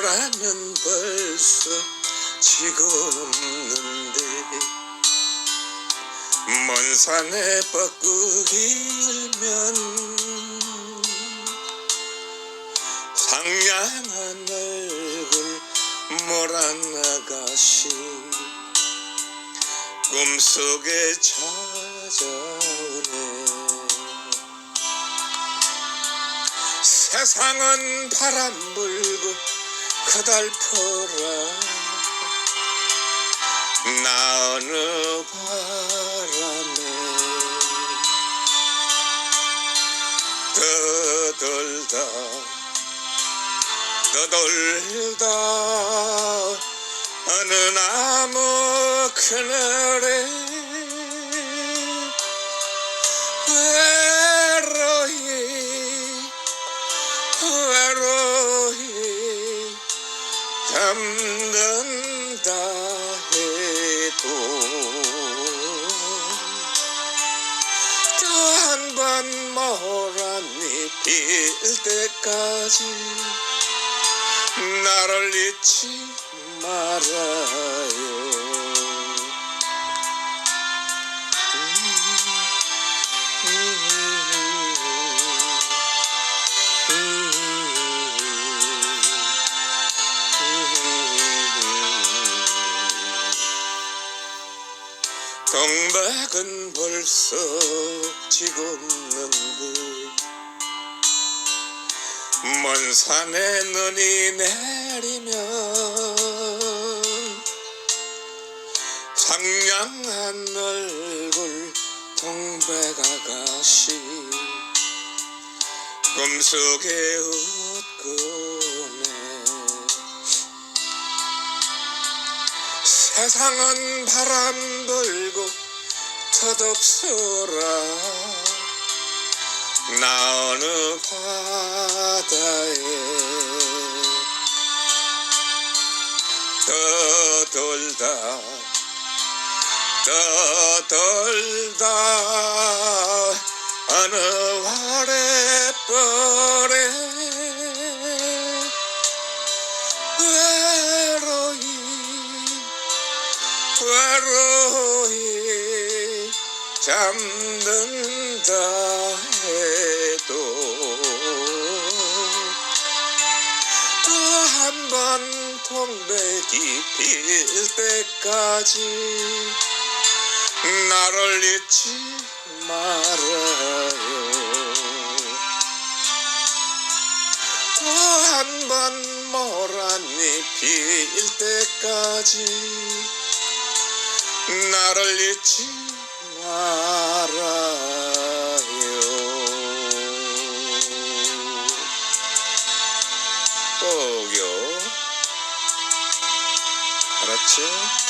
너라면 벌써 지고 없는데 먼 산에 뻐꾸기면 상냥한 얼굴 아가씨 꿈속에 찾아오네. 세상은 바람 불고 그달퍼라. 나 어느 바람에 떠돌다 떠돌다. 어느 나무 그늘에 잠든다 해도 번 모란이 필 때까지 나를 잊지 말아요 동백은 벌써 지고 없는데 먼 산에 눈이 내리면 상냥한 얼굴 동백 아가씨 꿈속에 웃고 세상은 바람 불고 덧없어라. 나 어느 바다에 떠돌다 떠돌다 외로이 잠든다 해도 또 한 번 동백이 필 때까지 나를 잊지 말아요. 또 한 번 모란이 필 때까지 나를 잊지 말아요 꼭요 알았죠?